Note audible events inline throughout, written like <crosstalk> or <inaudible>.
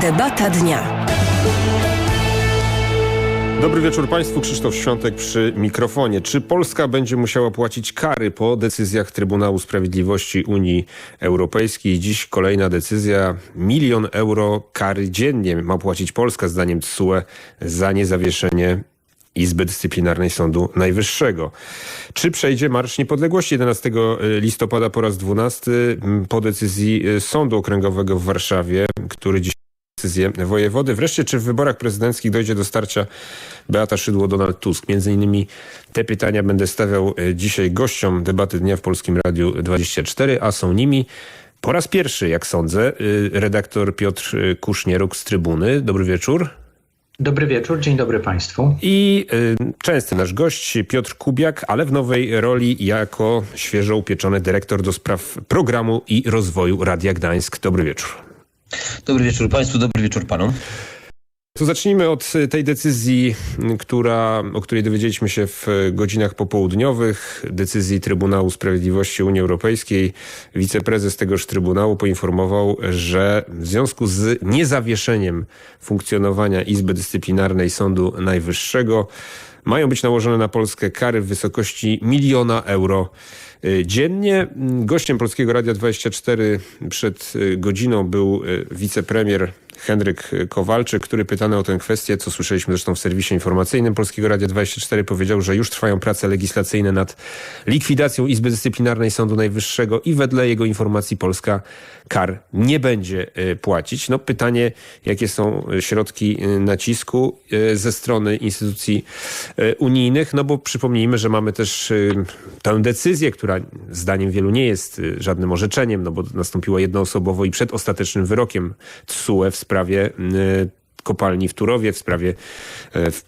Debata dnia. Dobry wieczór Państwu, Krzysztof Świątek przy mikrofonie. Czy Polska będzie musiała płacić kary po decyzjach Trybunału Sprawiedliwości Unii Europejskiej? Dziś kolejna decyzja. Milion euro kary dziennie ma płacić Polska, zdaniem TSUE, za niezawieszenie Izby Dyscyplinarnej Sądu Najwyższego. Czy przejdzie Marsz Niepodległości 11 listopada po raz 12 po decyzji Sądu Okręgowego w Warszawie, który dziś decyzję wojewody. Wreszcie, czy w wyborach prezydenckich dojdzie do starcia Beata Szydło-Donald Tusk? Między innymi te pytania będę stawiał dzisiaj gościom debaty dnia w Polskim Radiu 24, a są nimi po raz pierwszy, jak sądzę, redaktor Piotr Kusznieruk z Trybuny. Dobry wieczór. Dobry wieczór, dzień dobry Państwu. I y, częsty nasz gość Piotr Kubiak, ale w nowej roli jako świeżo upieczony dyrektor do spraw programu i rozwoju Radia Gdańsk. Dobry wieczór. Dobry wieczór Państwu, dobry wieczór Panom. To zacznijmy od tej decyzji, która, o której dowiedzieliśmy się w godzinach popołudniowych, decyzji Trybunału Sprawiedliwości Unii Europejskiej. Wiceprezes tegoż Trybunału poinformował, że w związku z niezawieszeniem funkcjonowania Izby Dyscyplinarnej Sądu Najwyższego mają być nałożone na Polskę kary w wysokości miliona euro dziennie. Gościem Polskiego Radia 24 przed godziną był wicepremier Henryk Kowalczyk, który pytany o tę kwestię, co słyszeliśmy zresztą w serwisie informacyjnym Polskiego Radia 24, powiedział, że już trwają prace legislacyjne nad likwidacją Izby Dyscyplinarnej Sądu Najwyższego i wedle jego informacji Polska kar nie będzie płacić. No pytanie, jakie są środki nacisku ze strony instytucji unijnych, no bo przypomnijmy, że mamy też tę decyzję, która zdaniem wielu nie jest żadnym orzeczeniem, no bo nastąpiło jednoosobowo i przed ostatecznym wyrokiem TSUE w sprawie kopalni w Turowie, w sprawie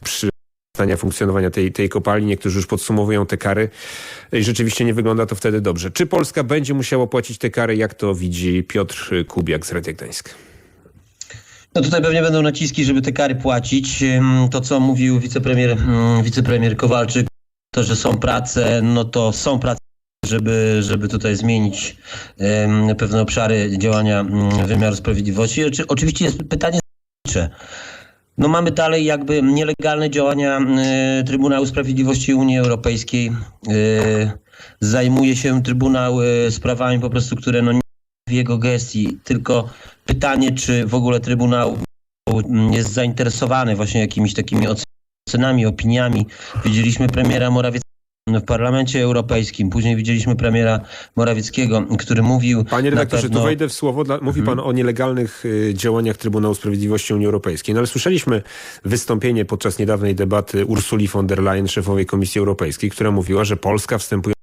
przestania funkcjonowania tej, tej kopalni. Niektórzy już podsumowują te kary i rzeczywiście nie wygląda to wtedy dobrze. Czy Polska będzie musiała płacić te kary? Jak to widzi Piotr Kubiak z Radia Gdańsk? No tutaj pewnie będą naciski, żeby te kary płacić. To, co mówił wicepremier, wicepremier Kowalczyk, to, że są prace, no to są prace żeby, żeby tutaj zmienić pewne obszary działania um, wymiaru sprawiedliwości. Oczy, oczywiście jest pytanie no mamy dalej jakby nielegalne działania y, Trybunału Sprawiedliwości Unii Europejskiej. Y, zajmuje się Trybunał y, sprawami po prostu, które no nie w jego gestii, tylko pytanie, czy w ogóle Trybunał jest zainteresowany właśnie jakimiś takimi ocenami, opiniami. Widzieliśmy premiera Morawieckiego w Parlamencie Europejskim. Później widzieliśmy premiera Morawieckiego, który mówił... Panie redaktorze, pewno... tu wejdę w słowo. Dla... Mówi mhm. pan o nielegalnych y, działaniach Trybunału Sprawiedliwości Unii Europejskiej. No ale słyszeliśmy wystąpienie podczas niedawnej debaty Ursuli von der Leyen, szefowej Komisji Europejskiej, która mówiła, że Polska wstępując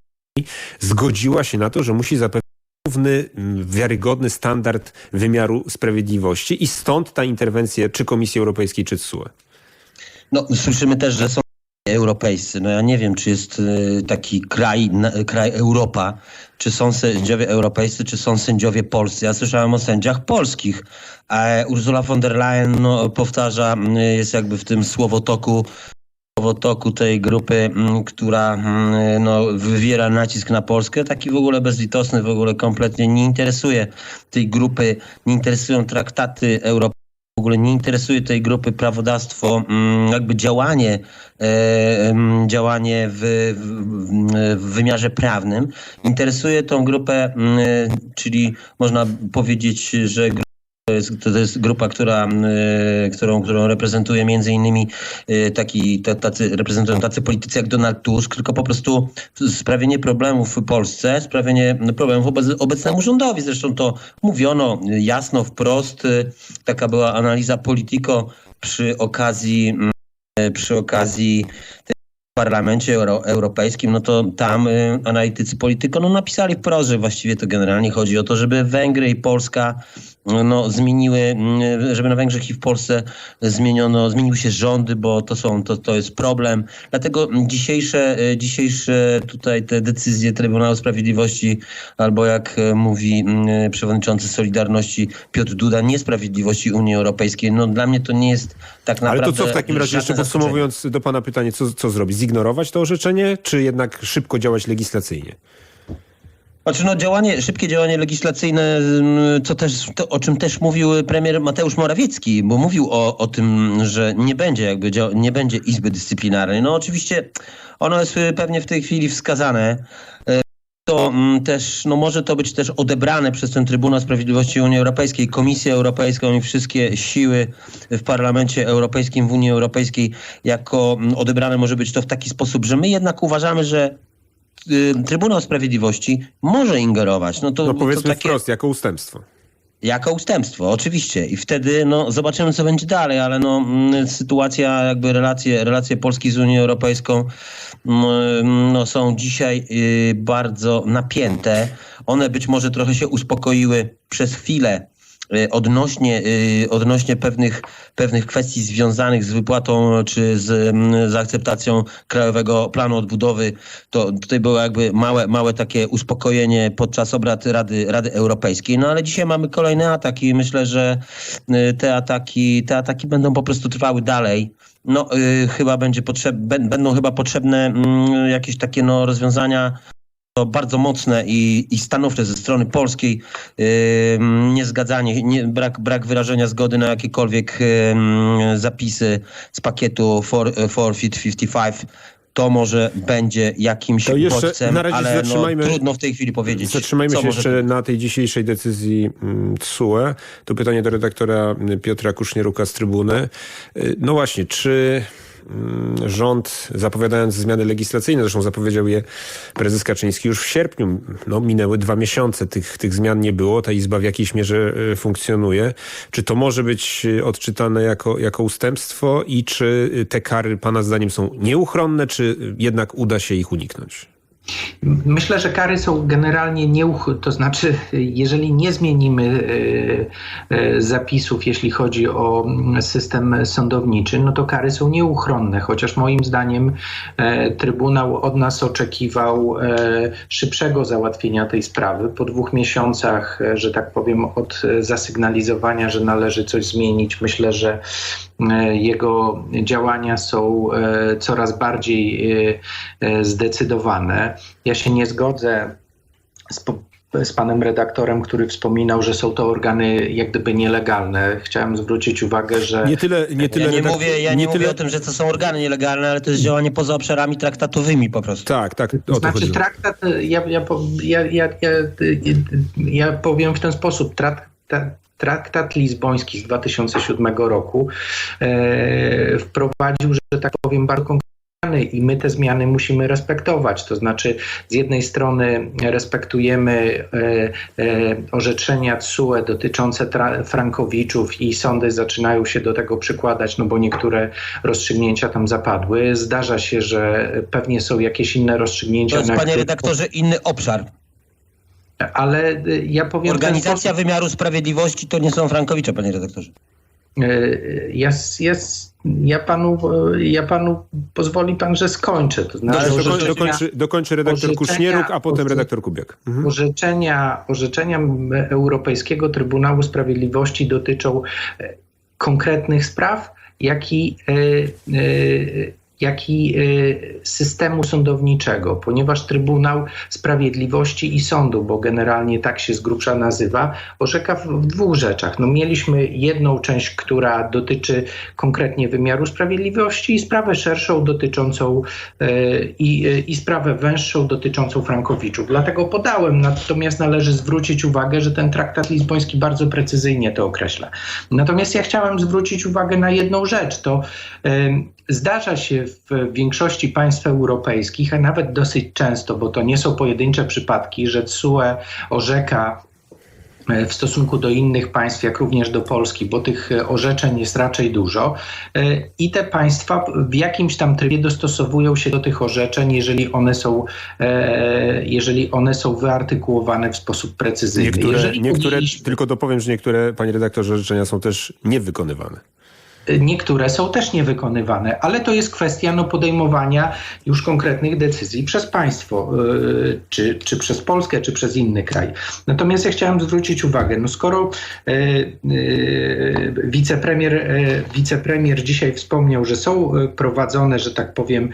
zgodziła się na to, że musi zapewnić równy, wiarygodny standard wymiaru sprawiedliwości i stąd ta interwencja czy Komisji Europejskiej, czy TSUE. No, słyszymy też, że są europejscy. No ja nie wiem, czy jest taki kraj, kraj Europa, czy są sędziowie europejscy, czy są sędziowie polscy. Ja słyszałem o sędziach polskich, a Ursula von der Leyen no, powtarza, jest jakby w tym słowotoku tej grupy, która no, wywiera nacisk na Polskę, taki w ogóle bezlitosny, w ogóle kompletnie nie interesuje tej grupy, nie interesują traktaty europejskie ogóle nie interesuje tej grupy prawodawstwo, jakby działanie, działanie w, w, wymiarze prawnym. Interesuje tą grupę, czyli można powiedzieć, że to jest, to jest grupa, która, którą, którą reprezentuje między innymi taki, tacy, reprezentują tacy politycy jak Donald Tusk, tylko po prostu sprawienie problemów w Polsce, sprawienie problemów obecnemu rządowi. Zresztą to mówiono jasno, wprost. Taka była analiza Politico przy okazji przy okazji w Parlamencie Euro Europejskim, no to tam y, analitycy polityko no, napisali wprost, że właściwie to generalnie chodzi o to, żeby Węgry i Polska no, zmieniły, żeby na Węgrzech i w Polsce zmieniono, zmieniły się rządy, bo to są, to, to jest problem. Dlatego dzisiejsze, dzisiejsze tutaj te decyzje Trybunału Sprawiedliwości, albo jak mówi przewodniczący Solidarności Piotr Duda, niesprawiedliwości Unii Europejskiej, no dla mnie to nie jest tak naprawdę... Ale to co w takim razie, jeszcze podsumowując do pana pytanie, co, co zrobić? Zignorować to orzeczenie, czy jednak szybko działać legislacyjnie? Znaczy no działanie, szybkie działanie legislacyjne, co też, to, o czym też mówił premier Mateusz Morawiecki, bo mówił o, o tym, że nie będzie jakby, nie będzie Izby Dyscyplinarnej. No oczywiście ono jest y, pewnie w tej chwili wskazane. Y, To mm, też, no może to być też odebrane przez ten Trybunał Sprawiedliwości Unii Europejskiej, Komisję Europejską i wszystkie siły w Parlamencie Europejskim, w Unii Europejskiej, jako mm, odebrane może być to w taki sposób, że my jednak uważamy, że Trybunał Sprawiedliwości może ingerować. No to, No to powiedzmy takie wprost, jako ustępstwo. jako ustępstwo, oczywiście. I wtedy no, zobaczymy, co będzie dalej, ale no, mm, sytuacja, jakby relacje, relacje Polski z Unią Europejską mm, no, są dzisiaj y, bardzo napięte. One być może trochę się uspokoiły przez chwilę y, odnośnie, y, odnośnie pewnych, pewnych kwestii związanych z wypłatą czy z, mm, z akceptacją Krajowego Planu Odbudowy. To tutaj było jakby małe, małe takie uspokojenie podczas obrad Rady, Rady Europejskiej. No ale dzisiaj mamy kolejny atak i myślę, że y, te ataki, te ataki będą po prostu trwały dalej. No y, chyba będzie potrzeb, bę- będą chyba potrzebne mm, jakieś takie no, rozwiązania to bardzo mocne i, i stanowcze ze strony polskiej. Ym, niezgadzanie, nie, brak, brak wyrażenia zgody na jakiekolwiek ym, zapisy z pakietu for, for Fit 55. To może będzie jakimś To jeszcze bodźcem, na razie ale no, trudno w tej chwili powiedzieć. Zatrzymajmy się może jeszcze na tej dzisiejszej decyzji mm, TSUE. To pytanie do redaktora Piotra Kusznieruka z Trybuny. Y, No właśnie, czy rząd, zapowiadając zmiany legislacyjne, zresztą zapowiedział je prezes Kaczyński już w sierpniu, no minęły dwa miesiące, tych, tych zmian nie było, ta izba w jakiejś mierze y, funkcjonuje. Czy to może być y, odczytane jako, jako ustępstwo i czy y, te kary pana zdaniem są nieuchronne, czy jednak uda się ich uniknąć? Myślę, że kary są generalnie nieuch... To znaczy, jeżeli nie zmienimy e, e, zapisów, jeśli chodzi o system sądowniczy, no to kary są nieuchronne. Chociaż moim zdaniem e, Trybunał od nas oczekiwał szybszego załatwienia tej sprawy. Po dwóch miesiącach, że tak powiem, od zasygnalizowania, że należy coś zmienić, myślę, że jego działania są e, coraz bardziej e, e, zdecydowane. Ja się nie zgodzę z, z panem redaktorem, który wspominał, że są to organy jak gdyby nielegalne. Chciałem zwrócić uwagę, że Nie tyle, nie tyle Ja nie redak- mówię, ja nie, mówię tyle... o tym, że to są organy nielegalne, ale to jest działanie poza obszarami traktatowymi po prostu. Tak, tak, o to znaczy chodziło. traktat, ja, ja, ja, ja, ja, ja powiem w ten sposób, traktat, traktat lizboński z 2007 roku e, wprowadził, że tak powiem, bardzo konkretne zmiany i my te zmiany musimy respektować. To znaczy, z jednej strony respektujemy e, e, orzeczenia TSUE dotyczące frankowiczów i sądy zaczynają się do tego przykładać, no bo niektóre rozstrzygnięcia tam zapadły. Zdarza się, że pewnie są jakieś inne rozstrzygnięcia. To jest, na panie redaktorze, inny obszar. Ale y, ja powiem Organizacja sposób, wymiaru sprawiedliwości to nie są frankowicze, panie redaktorze. y, ja, ja, ja, panu, y, ja panu pozwoli pan, że skończę. To znaczy, Ale dokoń, orzeczenia- dokończy, dokończy redaktor Kusznieruk, a potem redaktor Kubiak. Mhm. Orzeczenia, orzeczenia Europejskiego Trybunału Sprawiedliwości dotyczą konkretnych spraw, jak i, jak i e, systemu sądowniczego, ponieważ Trybunał Sprawiedliwości i Sądu, bo generalnie tak się z grubsza nazywa, orzeka w, w dwóch rzeczach. No, mieliśmy jedną część, która dotyczy konkretnie wymiaru sprawiedliwości i sprawę szerszą dotyczącą e, i, e, i sprawę węższą dotyczącą frankowiczów. Dlatego podałem, natomiast należy zwrócić uwagę, że ten traktat lizboński bardzo precyzyjnie to określa. Natomiast ja chciałem zwrócić uwagę na jedną rzecz. To zdarza się w większości państw europejskich, a nawet dosyć często, bo to nie są pojedyncze przypadki, że TSUE orzeka e, w stosunku do innych państw, jak również do Polski, bo tych e, orzeczeń jest raczej dużo e, i te państwa w jakimś tam trybie dostosowują się do tych orzeczeń, jeżeli one są, jeżeli one są wyartykułowane w sposób precyzyjny. Niektóre, niektóre tylko dopowiem, że niektóre, panie redaktorze, życzenia są też niewykonywane. Niektóre są też niewykonywane, ale to jest kwestia no, podejmowania już konkretnych decyzji przez państwo, yy, czy, czy przez Polskę, czy przez inny kraj. Natomiast ja chciałem zwrócić uwagę, no skoro yy, yy, wicepremier, wicepremier dzisiaj wspomniał, że są prowadzone, że tak powiem,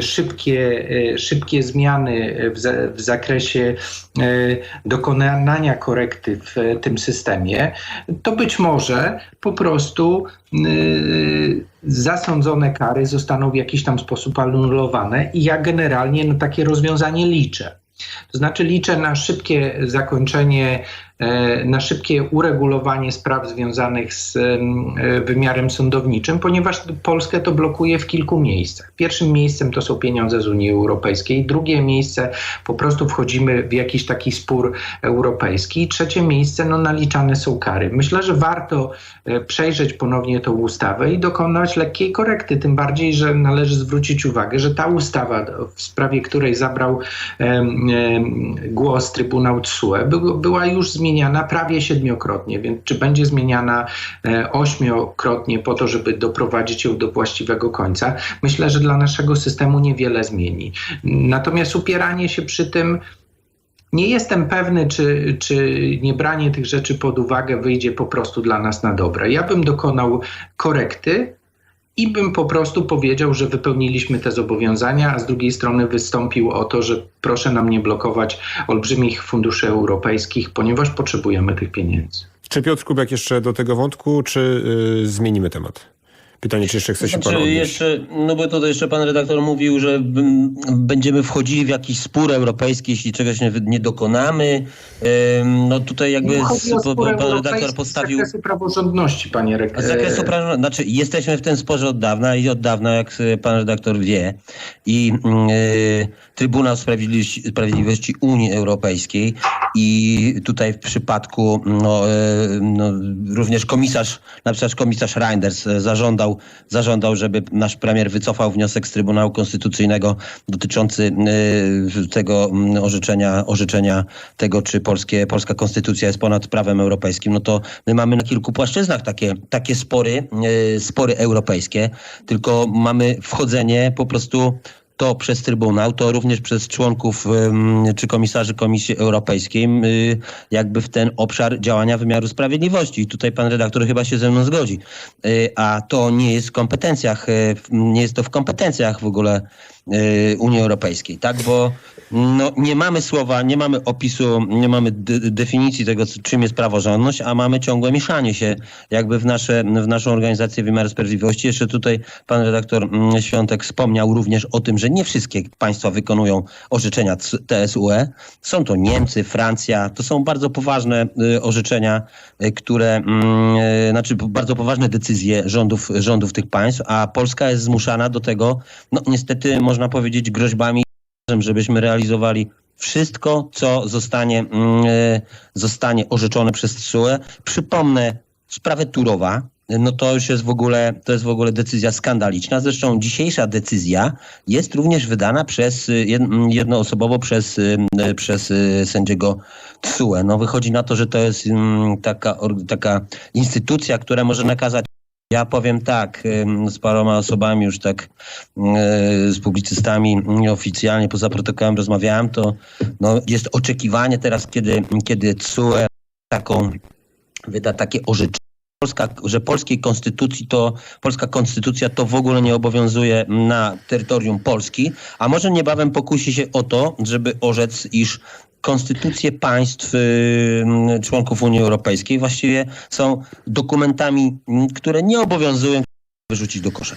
szybkie, szybkie zmiany w, za, w zakresie dokonania korekty w tym systemie, to być może po prostu zasądzone kary zostaną w jakiś tam sposób anulowane i ja generalnie na takie rozwiązanie liczę. To znaczy liczę na szybkie zakończenie, na szybkie uregulowanie spraw związanych z e, wymiarem sądowniczym, ponieważ Polskę to blokuje w kilku miejscach. Pierwszym miejscem to są pieniądze z Unii Europejskiej, drugie miejsce po prostu wchodzimy w jakiś taki spór europejski, trzecie miejsce no naliczane są kary. Myślę, że warto e, przejrzeć ponownie tą ustawę i dokonać lekkiej korekty, tym bardziej, że należy zwrócić uwagę, że ta ustawa, w sprawie której zabrał głos Trybunał TSUE była już zmieniana prawie siedmiokrotnie, więc czy będzie zmieniana ośmiokrotnie po to, żeby doprowadzić ją do właściwego końca, myślę, że dla naszego systemu niewiele zmieni. Natomiast upieranie się przy tym nie jestem pewny, czy, czy niebranie tych rzeczy pod uwagę wyjdzie po prostu dla nas na dobre. Ja bym dokonał korekty, i bym po prostu powiedział, że wypełniliśmy te zobowiązania, a z drugiej strony wystąpił o to, że proszę nam nie blokować olbrzymich funduszy europejskich, ponieważ potrzebujemy tych pieniędzy. Czy Piotr Kubek jeszcze do tego wątku, czy yy, zmienimy temat? Pytanie, czy jeszcze chce się znaczy, jeszcze, No bo to jeszcze pan redaktor mówił, że będziemy wchodzili w jakiś spór europejski, jeśli czegoś nie, nie dokonamy. No tutaj jakby pan redaktor postawił... Z zakresu praworządności, panie rektorze. Z zakresu praworządności. Znaczy jesteśmy w tym sporze od dawna i od dawna, jak pan redaktor wie. I yy, Trybunał Sprawiedliwości, Sprawiedliwości Unii Europejskiej i tutaj w przypadku no, yy, no, również komisarz, na przykład komisarz Reinders zażądał zażądał, żeby nasz premier wycofał wniosek z Trybunału Konstytucyjnego dotyczący y, tego mm, orzeczenia, orzeczenia tego, czy polskie, polska konstytucja jest ponad prawem europejskim. No to my mamy na kilku płaszczyznach takie, takie spory, spory europejskie, tylko mamy wchodzenie po prostu to przez Trybunał, to również przez członków czy komisarzy Komisji Europejskiej, jakby w ten obszar działania wymiaru sprawiedliwości. I tutaj pan redaktor chyba się ze mną zgodzi. A to nie jest w kompetencjach, nie jest to w kompetencjach w ogóle Unii Europejskiej, tak? Bo no, nie mamy słowa, nie mamy opisu, nie mamy definicji tego, czym jest praworządność, a mamy ciągłe mieszanie się jakby w, nasze, w naszą organizację wymiaru sprawiedliwości. Jeszcze tutaj pan redaktor Świątek wspomniał również o tym, że nie wszystkie państwa wykonują orzeczenia TSUE. Są to Niemcy, Francja. To są bardzo poważne orzeczenia, które, znaczy bardzo poważne decyzje rządów, rządów tych państw, a Polska jest zmuszana do tego, no niestety można powiedzieć groźbami żebyśmy realizowali wszystko, co zostanie, zostanie orzeczone przez TSUE. Przypomnę sprawę Turowa. No to już jest w ogóle, to jest w ogóle decyzja skandaliczna. Zresztą dzisiejsza decyzja jest również wydana przez jednoosobowo przez, przez sędziego TSUE. No wychodzi na to, że to jest taka, taka instytucja, która może nakazać ja powiem tak, z paroma osobami już tak z publicystami oficjalnie poza protokołem rozmawiałem, to no, jest oczekiwanie teraz, kiedy, kiedy CUE taką wyda takie orzeczenie, Polska, że polskiej konstytucji to, polska konstytucja to w ogóle nie obowiązuje na terytorium Polski, a może niebawem pokusi się o to, żeby orzec, iż konstytucje państw członków Unii Europejskiej właściwie są dokumentami, które nie obowiązują wyrzucić do kosza.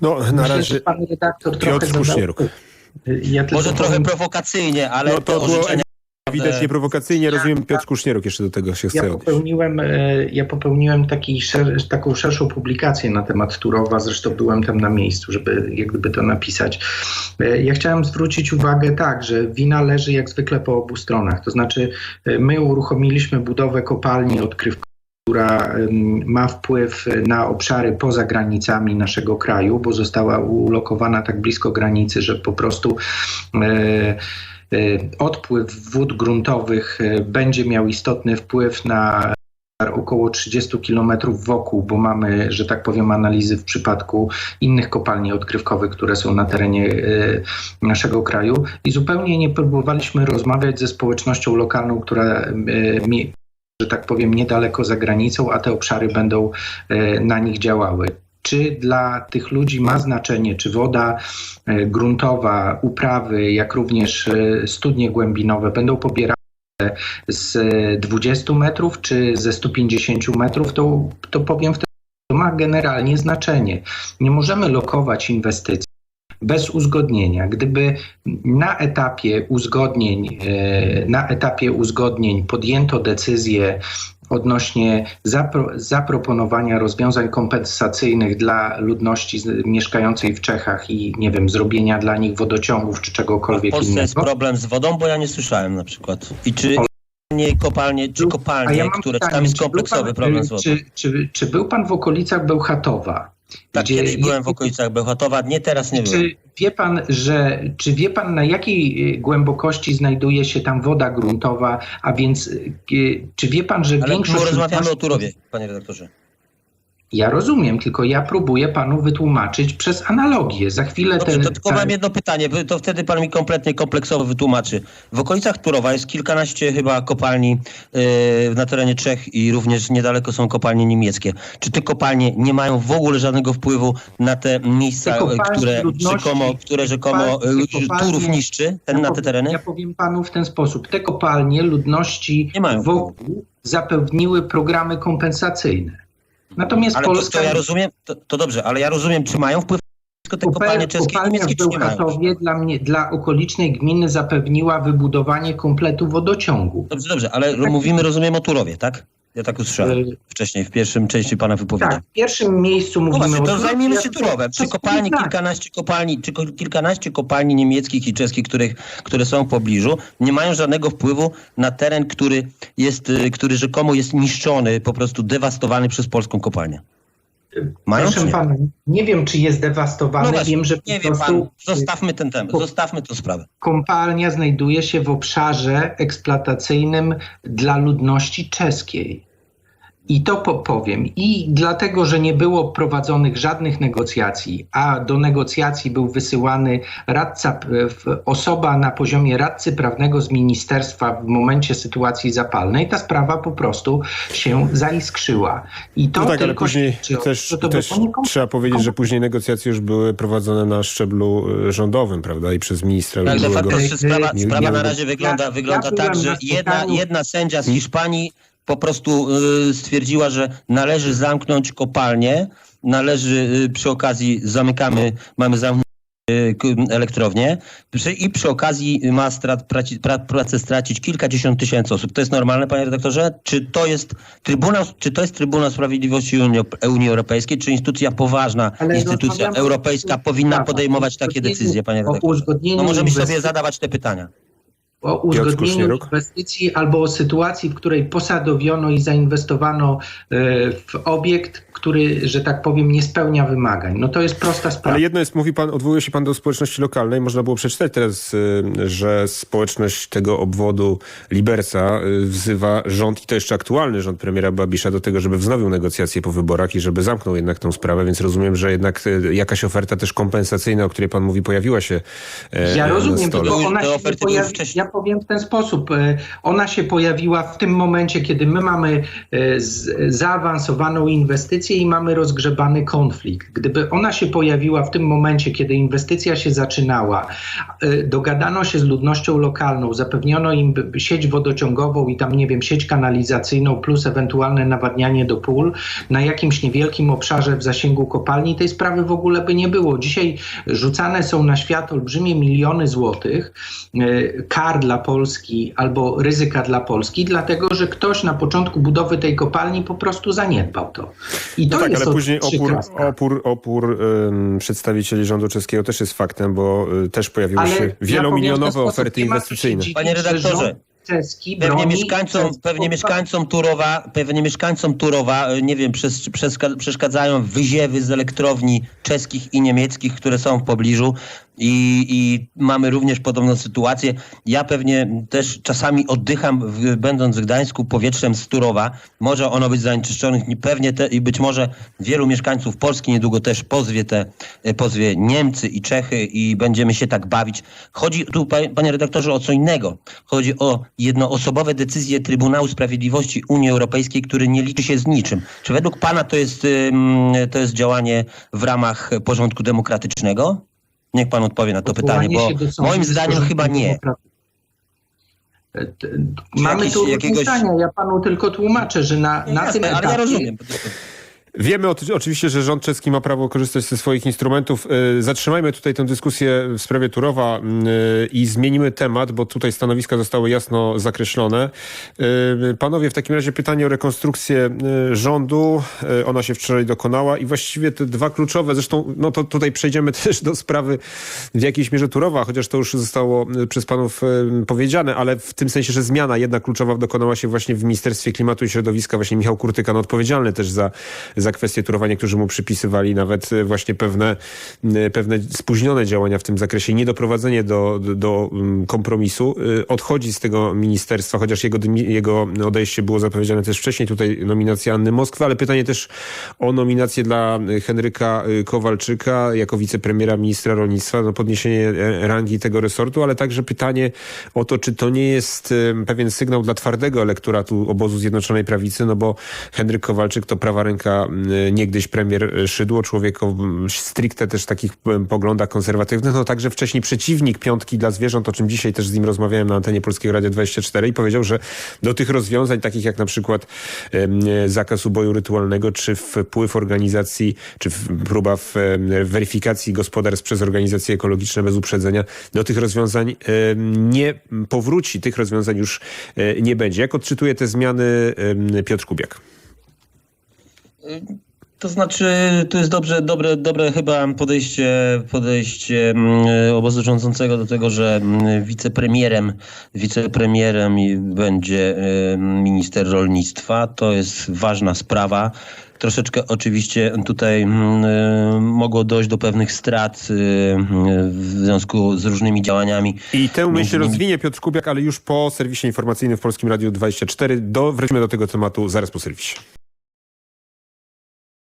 No, na Myślę, razie pan redaktor Piotr trochę zadał- Kuśnieruk. Ja Może trochę prowokacyjnie, ale No to te orzeczenia... Widać nieprowokacyjnie, rozumiem, Piotr Kusznieruk jeszcze do tego się chce Ja odnieść. popełniłem, e, ja popełniłem taki szer, taką szerszą publikację na temat Turowa, zresztą byłem tam na miejscu, żeby jak gdyby to napisać. E, Ja chciałem zwrócić uwagę tak, że wina leży jak zwykle po obu stronach. To znaczy e, my uruchomiliśmy budowę kopalni odkrywkowej, która ma wpływ na obszary poza granicami naszego kraju, bo została ulokowana tak blisko granicy, że po prostu e, e, odpływ wód gruntowych e, będzie miał istotny wpływ na około 30 kilometrów wokół, bo mamy, że tak powiem, analizy w przypadku innych kopalni odkrywkowych, które są na terenie y, naszego kraju i zupełnie nie próbowaliśmy rozmawiać ze społecznością lokalną, która y, że tak powiem, niedaleko za granicą, a te obszary będą na nich działały. Czy dla tych ludzi ma znaczenie, czy woda y, gruntowa, uprawy, jak również y, studnie głębinowe będą pobierane z 20 metrów czy ze 150 metrów, to, to powiem wtedy, to ma generalnie znaczenie. Nie możemy lokować inwestycji bez uzgodnienia. Gdyby na etapie uzgodnień, e, na etapie uzgodnień podjęto decyzję odnośnie zapro, zaproponowania rozwiązań kompensacyjnych dla ludności z, mieszkającej w Czechach i nie wiem, zrobienia dla nich wodociągów czy A w czegokolwiek Polsce jest innego. problem z wodą, bo ja nie słyszałem na przykład. I czy nie kopalnie, czy kopalnie, ja które, czy pytanie, tam jest kompleksowy pan, problem z wodą? Czy, czy, czy był pan w okolicach Bełchatowa? Tak, gdzie kiedyś byłem w okolicach Bełchatowa, nie teraz nie byłem. Czy wie pan, że czy wie pan na jakiej y, głębokości znajduje się tam woda gruntowa, a więc y, czy wie pan, że Ale większość my rozmawiamy o Turowie, panie redaktorze. Ja rozumiem, tylko ja próbuję panu wytłumaczyć przez analogię. Za chwilę Dobrze, te, to tylko mam jedno pytanie, bo to wtedy pan mi kompletnie kompleksowo wytłumaczy. W okolicach Turowa jest kilkanaście chyba kopalni yy, na terenie Czech i również niedaleko są kopalnie niemieckie. Czy te kopalnie nie mają w ogóle żadnego wpływu na te miejsca, Te kopalnie które rzekomo, które rzekomo kopalnie- yy, Turów niszczy, ten, ja na te tereny? Ja powiem panu w ten sposób. Te kopalnie ludności wokół zapewniły programy kompensacyjne. Natomiast Ale to, Polska... to ja rozumiem, to, to dobrze, ale ja rozumiem, czy mają wpływ te kopalnie czeskie i Kopalnia niemieckie, w? Bełchatowie dla, mnie, dla okolicznej gminy zapewniła wybudowanie kompletu wodociągu. Dobrze, dobrze, ale mówimy, rozumiem o Turowie, tak? Ja tak usłyszałem Y, wcześniej, w pierwszym części pana wypowiedzi. Tak, w pierwszym miejscu mówimy właśnie, to o... zajmijmy się Turowem. Czy kopalni, tak. kilkanaście kopalni, czy kilkanaście kopalni niemieckich i czeskich, których, które są w pobliżu, nie mają żadnego wpływu na teren, który jest, y, który rzekomo jest niszczony, po prostu dewastowany przez polską kopalnię. Mają Proszę nie? pana, nie wiem, czy jest dewastowany. No właśnie, wiem, że po nie wie pan, prostu zostawmy ten temat, zostawmy tę sprawę. kopalnia znajduje się w obszarze eksploatacyjnym dla ludności czeskiej. I to po- powiem. I dlatego, że nie było prowadzonych żadnych negocjacji, a do negocjacji był wysyłany radca, w- osoba na poziomie radcy prawnego z ministerstwa w momencie sytuacji zapalnej, ta sprawa po prostu się zaiskrzyła. I to No tak, ale tylko później też, trzeba powiedzieć, że później negocjacje już były prowadzone na szczeblu y, rządowym, prawda? I przez ministra Tak, de facto że sprawa, sprawa na razie wygląda, Ja- wygląda ja tak, że na jedna, jedna sędzia z Hiszpanii po prostu y, stwierdziła, że należy zamknąć kopalnię, należy y, przy okazji zamykamy, mamy zamknąć y, elektrownię i przy okazji ma strat, praci, pra, pracę stracić kilkadziesiąt tysięcy osób. To jest normalne, panie redaktorze? Czy to jest Trybunał, czy to jest Trybunał Sprawiedliwości Unii, Unii Europejskiej, czy instytucja poważna, Ale instytucja rozmawiamy europejska powinna podejmować takie decyzje, panie redaktorze? No możemy sobie zadawać te pytania. O uzgodnieniu inwestycji albo o sytuacji, w której posadowiono i zainwestowano e, w obiekt, który, że tak powiem, nie spełnia wymagań. No to jest prosta sprawa. Ale jedno jest, mówi pan, odwołuje się pan do społeczności lokalnej. Można było przeczytać teraz, y, że społeczność tego obwodu Liberca y, wzywa rząd, i to jeszcze aktualny rząd premiera Babisza, do tego, żeby wznowił negocjacje po wyborach i żeby zamknął jednak tą sprawę, więc rozumiem, że jednak jakaś oferta też kompensacyjna, o której pan mówi, pojawiła się e, Ja rozumiem, tylko ona się oferty pojawi... wcześniej. Ja powiem w ten sposób. e, Ona się pojawiła w tym momencie, kiedy my mamy e, zaawansowaną inwestycję i mamy rozgrzebany konflikt. Gdyby ona się pojawiła w tym momencie, kiedy inwestycja się zaczynała, e, dogadano się z ludnością lokalną, zapewniono im sieć wodociągową i tam, nie wiem, sieć kanalizacyjną plus ewentualne nawadnianie do pól na jakimś niewielkim obszarze w zasięgu kopalni, tej sprawy w ogóle by nie było. Dzisiaj rzucane są na świat olbrzymie miliony złotych kar dla Polski albo ryzyka dla Polski, dlatego że ktoś na początku budowy tej kopalni po prostu zaniedbał to. I to No tak, jest ale później opór, opór, opór ym, przedstawicieli rządu czeskiego też jest faktem, bo y, też pojawiły Ale się ja wielomilionowe sposób, oferty inwestycyjne. Panie redaktorze, Czeski Pewnie mieszkańcom, pewnie mieszkańcom Turowa, pewnie mieszkańcom Turowa, y, nie wiem, przez, przez, przeszkadzają wyziewy z elektrowni czeskich i niemieckich, które są w pobliżu. I, i mamy również podobną sytuację. Ja pewnie też czasami oddycham, w, będąc w Gdańsku, powietrzem z Turowa. Może ono być zanieczyszczonych, nie- pewnie te, i być może wielu mieszkańców Polski niedługo też pozwie te, e, pozwie Niemcy i Czechy i będziemy się tak bawić. Chodzi tu, pa- panie redaktorze, o co innego. Chodzi o jednoosobowe decyzje Trybunału Sprawiedliwości Unii Europejskiej, który nie liczy się z niczym. Czy według pana to jest, to jest działanie w ramach porządku demokratycznego? Niech pan odpowie na to pytanie, bo moim zdaniem chyba nie. E, t- Mamy jakieś- tu jakiegoś-. Ja panu tylko tłumaczę, że na, na Jasne, tym ale etapie ja rozumiem. Wiemy oczywiście, że rząd czeski ma prawo korzystać ze swoich instrumentów. Y, Zatrzymajmy tutaj tę dyskusję w sprawie Turowa y, i zmienimy temat, bo tutaj stanowiska zostały jasno zakreślone. Y, Panowie, w takim razie pytanie o rekonstrukcję rządu. Ona się wczoraj dokonała i właściwie te dwa kluczowe, zresztą no to tutaj przejdziemy <laughs> też do sprawy w jakiejś mierze Turowa, chociaż to już zostało przez panów powiedziane, ale w tym sensie, że zmiana jedna kluczowa dokonała się właśnie w Ministerstwie Klimatu i Środowiska. Właśnie Michał Kurtykan odpowiedzialny też za za kwestię Turowa. Niektórzy mu przypisywali nawet e, właśnie pewne, pewne spóźnione działania w tym zakresie, niedoprowadzenie do, do, kompromisu. E, Odchodzi z tego ministerstwa, chociaż jego, jego odejście było zapowiedziane też wcześniej. Tutaj nominacja Anny Moskwy, ale pytanie też o nominację dla Henryka e, Kowalczyka jako wicepremiera ministra rolnictwa, no podniesienie rangi tego resortu, ale także pytanie o to, czy to nie jest pewien sygnał dla twardego elektoratu obozu Zjednoczonej Prawicy, no bo Henryk Kowalczyk to prawa ręka niegdyś premier Szydło, człowiek o stricte też takich m, poglądach konserwatywnych, no także wcześniej przeciwnik piątki dla zwierząt, o czym dzisiaj też z nim rozmawiałem na antenie Polskiego Radia 24 i powiedział, że do tych rozwiązań, takich jak na przykład zakaz uboju rytualnego, czy wpływ organizacji, czy próba weryfikacji gospodarstw przez organizacje ekologiczne bez uprzedzenia, do tych rozwiązań nie powróci, tych rozwiązań już e, nie będzie. Jak odczytuje te zmiany Piotr Kubiak? To znaczy, to jest dobrze, dobre, dobre chyba podejście, podejście mm, obozu rządzącego do tego, że mm, wicepremierem, wicepremierem będzie minister rolnictwa. To jest ważna sprawa. Troszeczkę oczywiście tutaj mm, mogło dojść do pewnych strat y, w związku z różnymi działaniami. I tę myśl rozwinie Piotr Kubiak, ale już po serwisie informacyjnym w Polskim Radiu 24. Do, wrócimy do tego tematu zaraz po serwisie.